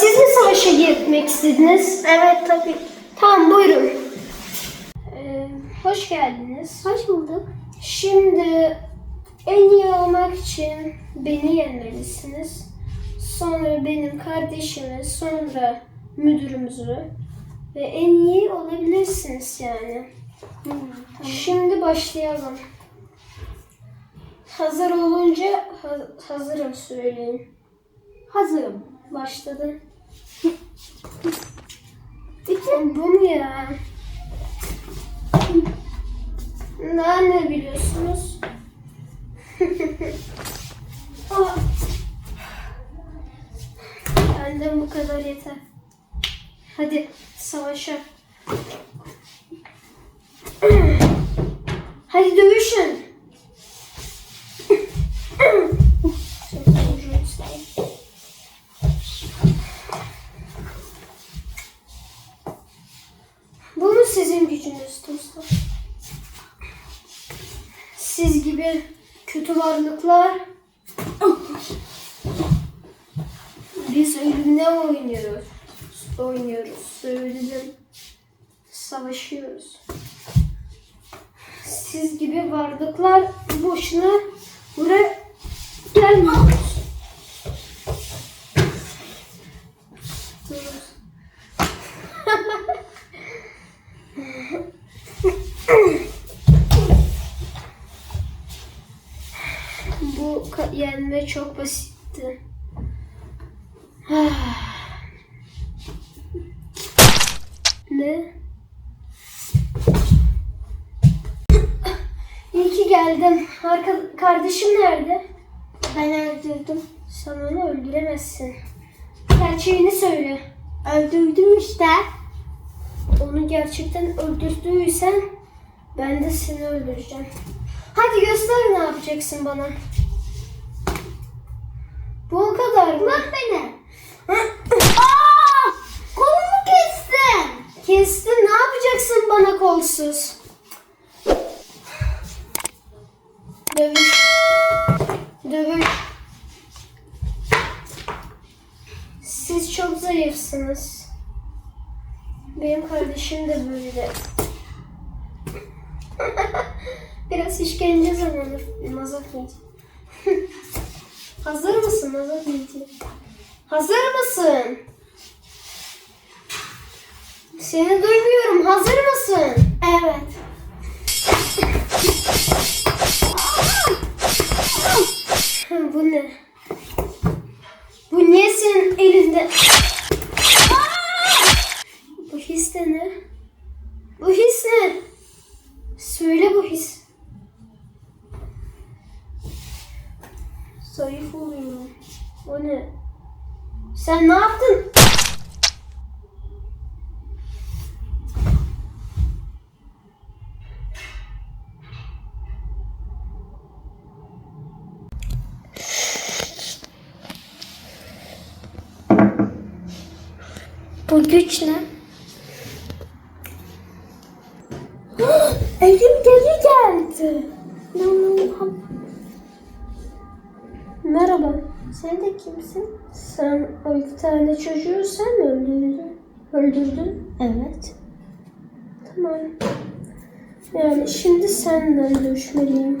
siz mi savaşa gitmek istediniz? Evet tabii. Tamam buyurun. Ee, hoş geldiniz. Hoş bulduk. Şimdi en iyi olmak için beni yenmelisiniz. Sonra benim kardeşimi, sonra müdürümüzü ve en iyi olabilirsiniz yani. Şimdi başlayalım. Hazır olunca ha- hazırım söyleyin. Hazırım. Başladı. Bitti. Bu mu ya? Daha ne biliyorsunuz? Ah. Benden bu kadar yeter. Hadi savaşa. Hadi dövüşün. gücünüz dostlar? Siz gibi kötü varlıklar biz ölümle oynuyoruz. Oynuyoruz. Söyledim. Savaşıyoruz. Siz gibi varlıklar boşuna buraya gelmiyoruz. Dur. Bu ka- yenme çok basitti. ne? İyi ki geldin. Arka- kardeşim nerede? Ben öldürdüm. Sen onu öldüremezsin. Gerçeğini söyle. Öldürdüm işte. Onu gerçekten öldürdüysen ben de seni öldüreceğim. Hadi göster ne yapacaksın bana. Mı? Bırak beni. Aa! Kolumu kestin. Kestin ne yapacaksın bana kolsuz? Dövüş. Dövüş. Siz çok zayıfsınız. Benim kardeşim de böyle. Biraz işkence zamanı. Yiyeceğim. Hazır mısın? Mazot yiyeceğim. Hazır mısın? Seni duymuyorum. Hazır mısın? Evet. Bu ne? Bu niye senin elinde? O ne? Sen ne yaptın? Bu güç ne? Elim geri geldi. Merhaba. Sen de kimsin? Sen o iki tane çocuğu sen mi öldürdün? Öldürdün. Evet. Tamam. Yani şimdi senden dövüşmeliyim.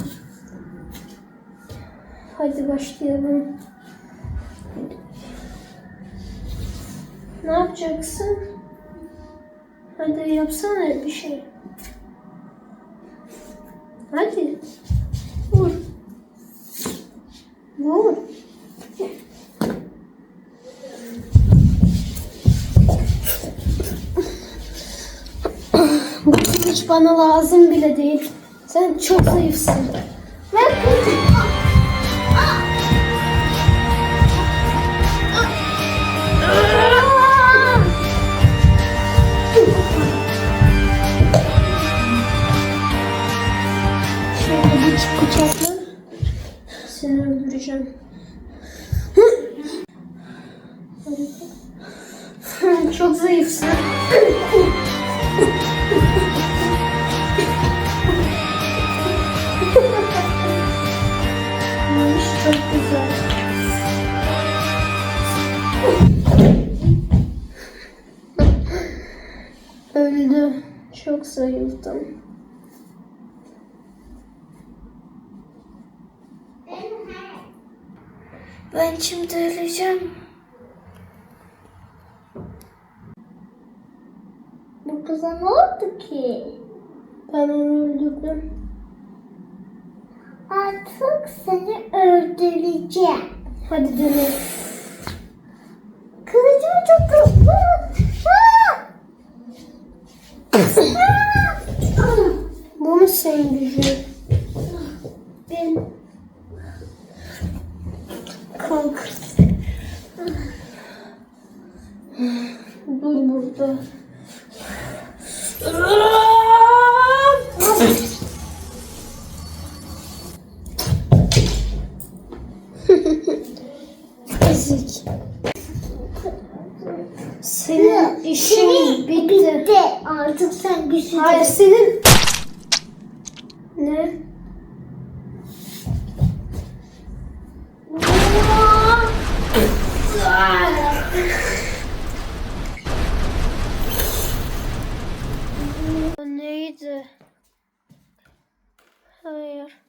Hadi başlayalım. Ne yapacaksın? Hadi yapsana bir şey. Hadi. Vur. Vur. Kılıç bana lazım bile değil. Sen çok zayıfsın. Kılıcı. Şöyle seni öldüreceğim. Çok zayıfsın. Çok zayıftım. Ben şimdi öleceğim. Bu kıza ne oldu ki? Ben onu öldürdüm. Artık seni öldüreceğim. Hadi dene. Ben Kalk. Dur burada. Ezik. Senin işin bitti. bitti. Artık sen güçlü. Hayır senin... Ne? Neydi? Hayır.